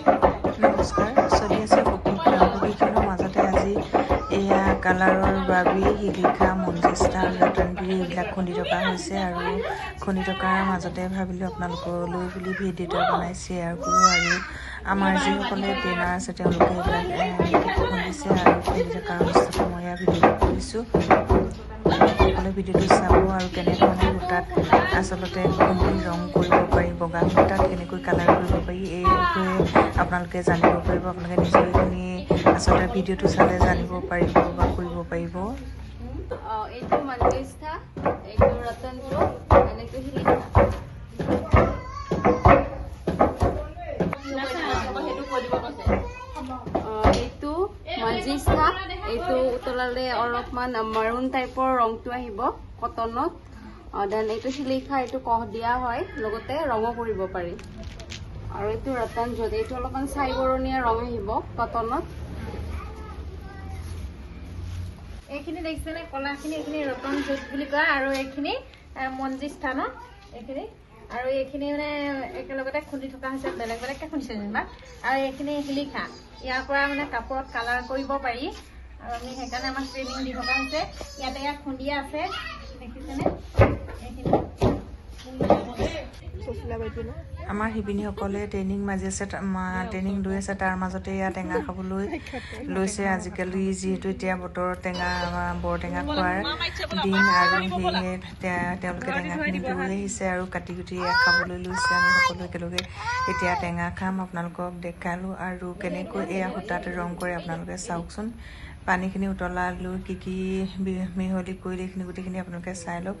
নমস্কাৰ চলি আছে পকীখনৰ মাজতে আজি এয়া কালাৰৰ বাবি শিলিখা মঞ্জিষ্টা ৰতনগিৰি এইবিলাক খুন্দি থকা হৈছে আৰু খুন্দি থকাৰ মাজতে ভাবিলোঁ আপোনালোকলৈ বুলি ভিডিঅ'টো বনাই শ্বেয়াৰ কৰোঁ আৰু আমাৰ যিসকলে ট্ৰেইনাৰ আছে তেওঁলোকে এইবিলাক খুন্দিছে আৰু খুন্দি থকাৰ অৱস্থাটো মই এয়া ভিডিঅ'টো কৰিছোঁ সকলোৱে ভিডিঅ'টো চাব আৰু কেনেধৰণে সূতাত আচলতে খুন্দি ৰং কৰিব পাৰি বগা সূতাত কেনেকৈ কালাৰ কৰিব পাৰি এই বিষয়ে আপোনালোকে জানিব পাৰিব। আপোনালোকে নিজে এইখিনি আচলতে ভিডিঅ'টো চালে জানিব পাৰিব বা কৰিব পাৰিব। ৰতনপুৰ এইটো মঞ্জিষ্ঠা এইটো উতলালে অলপমান মাৰুণ টাইপৰ ৰংটো আহিব কটনত দেন এইটো শিলিখা এইটো কহ দিয়া হয় লগতে ৰঙো কৰিব পাৰি। আৰু এইটো ৰতন য'ত এইটো অলপমান চাই বৰণীয়া ৰং আহিব কটনত এইখিনি দেখিছেনে কলাখিনি এইখিনি ৰতন জুট বুলি কয় আৰু এইখিনি মঞ্জি স্থানত এইখিনি। আৰু এইখিনি মানে একেলগতে খুন্দি থকা হৈছে বেলেগ বেলেগকৈ খুন্দিছে যেনিবা। আৰু এইখিনি শিলিখা ইয়াৰ পৰা মানে কাপোৰত কালাৰ কৰিব পাৰি। আৰু আমি সেইকাৰণে আমাক ট্ৰেইনিং দি থকা হৈছে ইয়াতে ইয়াত খুন্দিয়া আছে। দেখিছেনে? আমাৰ শিপিনীসকলে ট্ৰেইনিং মাজি আছে ট্ৰেইনিং লৈ আছে। তাৰ মাজতে এয়া টেঙা খাবলৈ লৈছে। আজিকালি যিহেতু এতিয়া বতৰত টেঙা বৰটেঙা খোৱাৰ দিন আৰু সেয়েহে তেওঁলোকে টেঙাখিনি লৈ আহিছে আৰু কাটি কুটি খাবলৈ লৈছে। আমি সকলো একেলগে এতিয়া টেঙা খাম। আপোনালোকক দেখালোঁ আৰু কেনেকৈ এয়া সূতাত ৰং কৰে আপোনালোকে চাওকচোন। পানীখিনি উতলালৈ কি কি মিহলি কৰিলে এইখিনি গোটেইখিনি আপোনালোকে চাই লওক।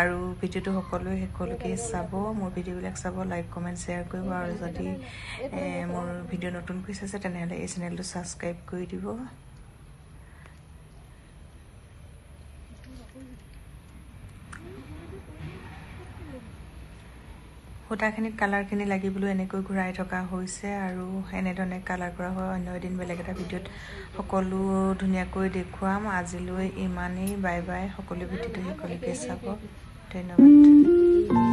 আৰু ভিডিঅ'টো সকলোৱে শেষলৈকে চাব মোৰ ভিডিঅ'বিলাক চাব লাইক কমেণ্ট শ্বেয়াৰ কৰিব আৰু যদি মোৰ ভিডিঅ' নতুনকৈ চাইছে তেনেহ'লে এই চেনেলটো ছাবস্ক্ৰাইব কৰি দিব। সূতাখিনিত কালাৰখিনি লাগিবলৈ এনেকৈ ঘূৰাই থকা হৈছে আৰু এনেধৰণে কালাৰ কৰা হয়। অন্য এদিন বেলেগ এটা ভিডিঅ'ত সকলো ধুনীয়াকৈ দেখুৱাম। আজিলৈ ইমানেই। Bye bye. সকলো ভিডিঅ'টো সকলোকে চাব। ধন্যবাদ।